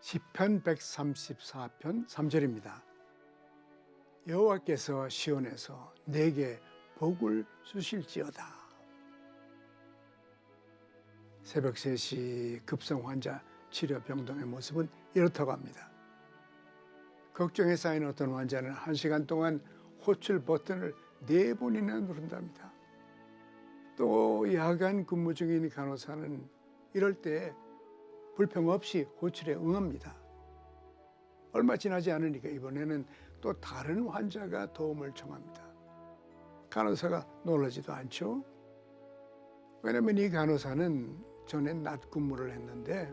시편 134편 3절입니다. 여호와께서 시온에서 내게 복을 주실지어다. 새벽 3시 급성 환자 치료 병동의 모습은 이렇다고 합니다. 걱정에 쌓인 어떤 환자는 한시간 동안 호출 버튼을 네 번이나 누른답니다. 또 야간 근무 중인 간호사는 이럴 때 불평 없이 호출에 응합니다. 얼마 지나지 않으니까 이번에는 또 다른 환자가 도움을 청합니다. 간호사가 놀라지도 않죠. 왜냐하면 이 간호사는 전에 낮 근무를 했는데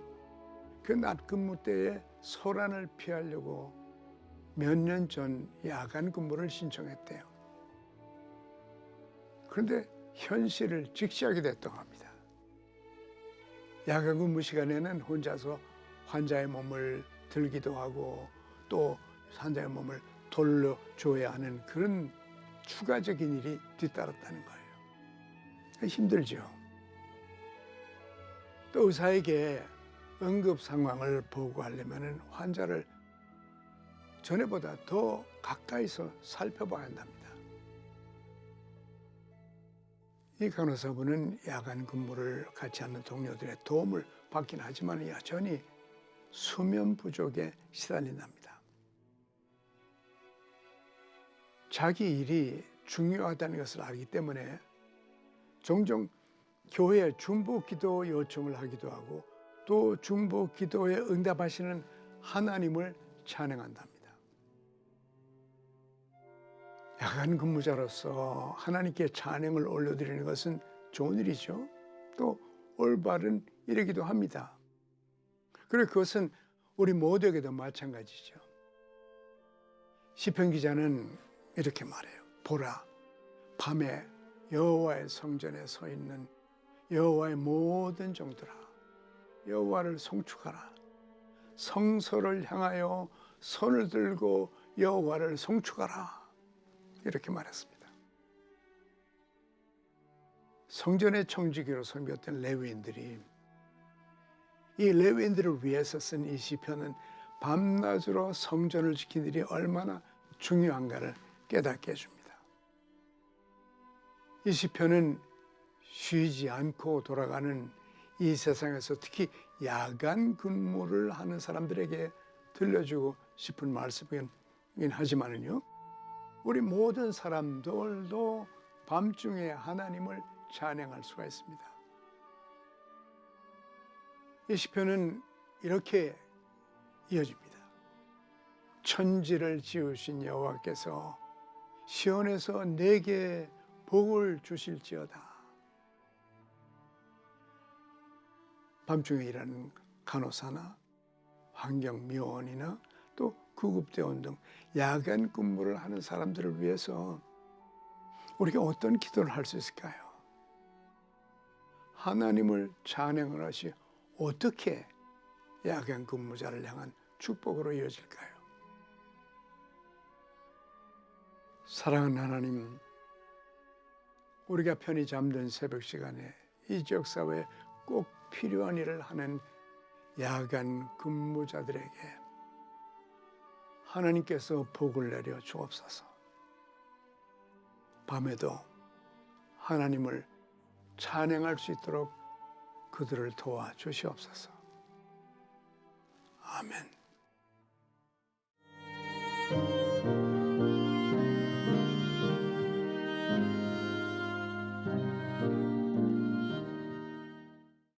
그 낮 근무 때에 소란을 피하려고 몇 년 전 야간 근무를 신청했대요. 그런데 현실을 직시하게 됐다고 합니다. 야간 근무 시간에는 혼자서 환자의 몸을 들기도 하고 또 환자의 몸을 돌려줘야 하는 그런 추가적인 일이 뒤따랐다는 거예요. 힘들죠. 또 의사에게 응급 상황을 보고하려면 환자를 전에보다 더 가까이서 살펴봐야 한답니다. 이 간호사분은 야간 근무를 같이 하는 동료들의 도움을 받긴 하지만 여전히 수면 부족에 시달린답니다. 자기 일이 중요하다는 것을 알기 때문에 종종 교회 중보 기도 요청을 하기도 하고 또 중보 기도에 응답하시는 하나님을 찬양한답니다. 야간 근무자로서 하나님께 찬양을 올려드리는 것은 좋은 일이죠. 또 올바른 일이기도 합니다. 그리고 그것은 우리 모두에게도 마찬가지죠. 시편 기자는 이렇게 말해요. 보라, 밤에 여호와의 성전에 서 있는 여호와의 모든 종들아, 여호와를 송축하라. 성소를 향하여 손을 들고 여호와를 송축하라. 이렇게 말했습니다. 성전의 청지기로 섬겼던 레위인들이 이 레위인들을 위해서 쓴 이 시편은 밤낮으로 성전을 지킨 일이 얼마나 중요한가를 깨닫게 해줍니다. 이 시편은 쉬지 않고 돌아가는 이 세상에서 특히 야간 근무를 하는 사람들에게 들려주고 싶은 말씀이긴 하지만은요. 우리 모든 사람들도 밤중에 하나님을 찬양할 수가 있습니다. 이 시편은 이렇게 이어집니다. 천지를 지으신 여호와께서 시온에서 내게 복을 주실지어다. 밤중에 일하는 간호사나 환경미원이나 또 구급대원 등 야간 근무를 하는 사람들을 위해서 우리가 어떤 기도를 할 수 있을까요? 하나님을 찬양을 하시 어떻게 야간 근무자를 향한 축복으로 이어질까요? 사랑하는 하나님, 우리가 편히 잠든 새벽 시간에 이 지역 사회에 꼭 필요한 일을 하는 야간 근무자들에게 하나님께서 복을 내려 주옵소서. 밤에도 하나님을 찬양할 수 있도록 그들을 도와 주시옵소서. 아멘.